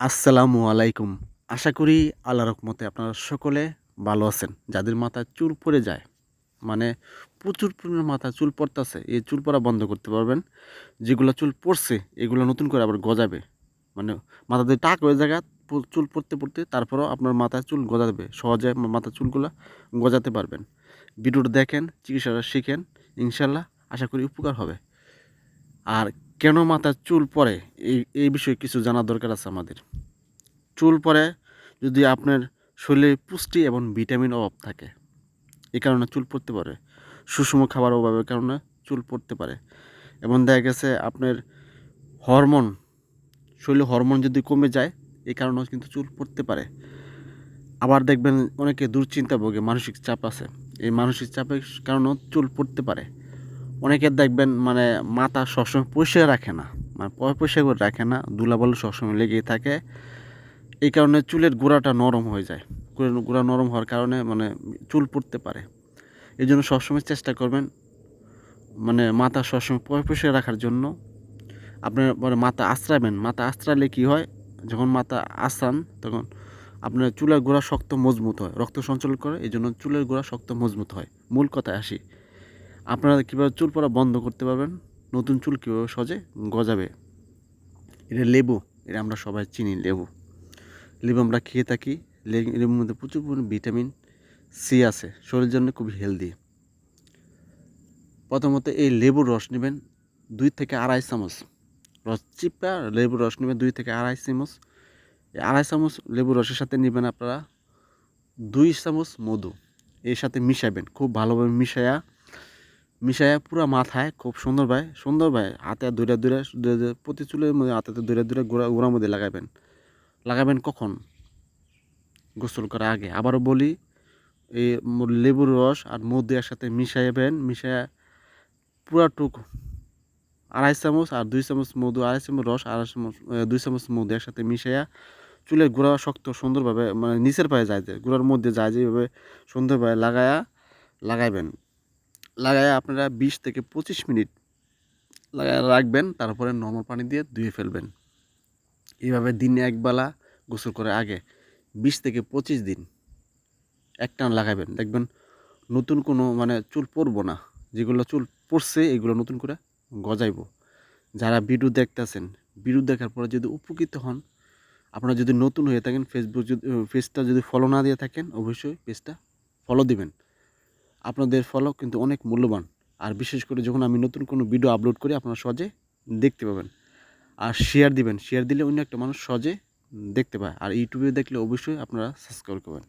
আসসালামু আলাইকুম। আশা করি আল্লাহ রকমতে আপনারা সকলে ভালো আছেন। যাদের মাথায় চুল পড়ে যায় মানে প্রচুর পরিমাণে মাথায় চুল পড়তেছে, এই চুল পড়া বন্ধ করতে পারবেন। যেগুলো চুল পড়ছে, এগুলো নতুন করে আবার গজাবে। মানে মাথাতে টাক হয়ে জায়গা চুল পড়তে পড়তে, তারপরেও আপনার মাথায় চুল গজাবে। সহজে মাথার চুলগুলো গজাতে পারবেন। ভিডিওটা দেখেন, চিকিৎসাটা শিখেন, ইনশাল্লাহ আশা করি উপকার হবে। আর কেন মাথার চুল পড়ে? এই এই বিষয়ে কিছু জানার দরকার আছে আমাদের। চুল পড়ে যদি আপনার শরীরে পুষ্টি এবং ভিটামিন অভাব থাকে এই কারণে চুল পড়তে পারে। সুষম খাবার অভাবের কারণে চুল পড়তে পারে। এবং দেখা গেছে আপনার হরমোন শরীরে হরমোন যদি কমে যায় এই কারণেও কিন্তু চুল পড়তে পারে। আবার দেখবেন অনেকে দুশ্চিন্তা ভোগে মানসিক চাপ আছে। এই মানসিক চাপের কারণেও চুল পড়তে পারে। অনেকের দেখবেন মানে মাথা সবসময় পরিষ্কার রাখে না। মানে পরিষ্কার করে রাখে না ধুলাবালু সবসময় লেগেই থাকে। এই কারণে চুলের গোড়াটা নরম হয়ে যায়। গোড়া নরম হওয়ার কারণে মানে চুল পড়তে পারে। এই জন্য সবসময় চেষ্টা করবেন মানে মাথা সবসময় পরিষ্কার রাখার জন্য। আপনার মানে মাথা আশ্রাবেন মাথা আশ্রালে কী হয়? যখন মাথা আশ্রান তখন আপনার চুলের গোড়া শক্ত মজবুত হয়, রক্ত সঞ্চালন করে। এই জন্য চুলের গোড়া শক্ত মজবুত হয়। মূল কথায় আসি। আপনারা কীভাবে চুল পড়া বন্ধ করতে পারবেন? নতুন চুল কীভাবে সহজে গজাবে। এটা লেবু। এটা আমরা সবাই চিনি, লেবু। লেবু আমরা খেয়ে থাকি। লেবুর মধ্যে প্রচুর পরিমাণে ভিটামিন সি আছে। শরীরের জন্য খুবই হেলদি। প্রথমত এই লেবুর রস নেবেন দুই থেকে আড়াই চামচ। রস চিপা, লেবুর রস নেবেন দুই থেকে আড়াই চামচ। এই আড়াই চামচ লেবুর রসের সাথে নেবেন আপনারা দুই চামচ মধু। এর সাথে মিশাবেন। খুব ভালোভাবে মিশায়া মিশাইয়া পুরো মাথায়, খুব সুন্দরভাবে সুন্দরভাবে হাতে দূরে দূরে প্রতি চুলের মধ্যে হাতে দূরে দূরে গোড়া গোড়ার মধ্যে লাগাবেন লাগাবেন কখন? গোসল করার আগে। আবারও বলি, এই লেবুর রস আর মধু একসাথে মিশাইবেন, মিশাইয়া পুরাটুক আড়াই চামচ আর দুই চামচ মধু, আড়াই চামচ রস, আড়াই চামচ দুই চামচ মধু একসাথে মিশাইয়া চুলের গোড়া শক্ত, সুন্দরভাবে মানে নিচের পায়ে যায় যে গোড়ার মধ্যে যায় যেভাবে সুন্দরভাবে লাগায়া, লাগাইবেন। লাগায় আপনারা বিশ থেকে পঁচিশ মিনিট লাগায় রাখবেন, তারপরে নর্মাল পানি দিয়ে ধুয়ে ফেলবেন। এইভাবে দিনে একবেলা গোসল করে আগে বিশ থেকে পঁচিশ দিন একটান লাগাবেন। দেখবেন নতুন কোনো মানে চুল পরবো না, যেগুলো চুল পড়ছে এগুলো নতুন করে গজাইব। যারা ভিডিও দেখতেছেন, ভিডিও দেখার পরে যদি উপকৃত হন, আপনারা যদি নতুন হয়ে থাকেন ফেসবুক যদি পেজটা যদি ফলো না দিয়ে থাকেন, অবশ্যই পেজটা ফলো দিবেন। আপনাদের ফলো কিন্তু অনেক মূল্যবান। আর বিশেষ করে যখন আমি নতুন কোনো ভিডিও আপলোড করি, আপনারা সহজে দেখতে পাবেন। আর শেয়ার দিবেন। শেয়ার দিলে অন্য একটা মানুষ সহজে দেখতে পায়। আর ইউটিউবে দেখলে অবশ্যই আপনারা সাবস্ক্রাইব করবেন।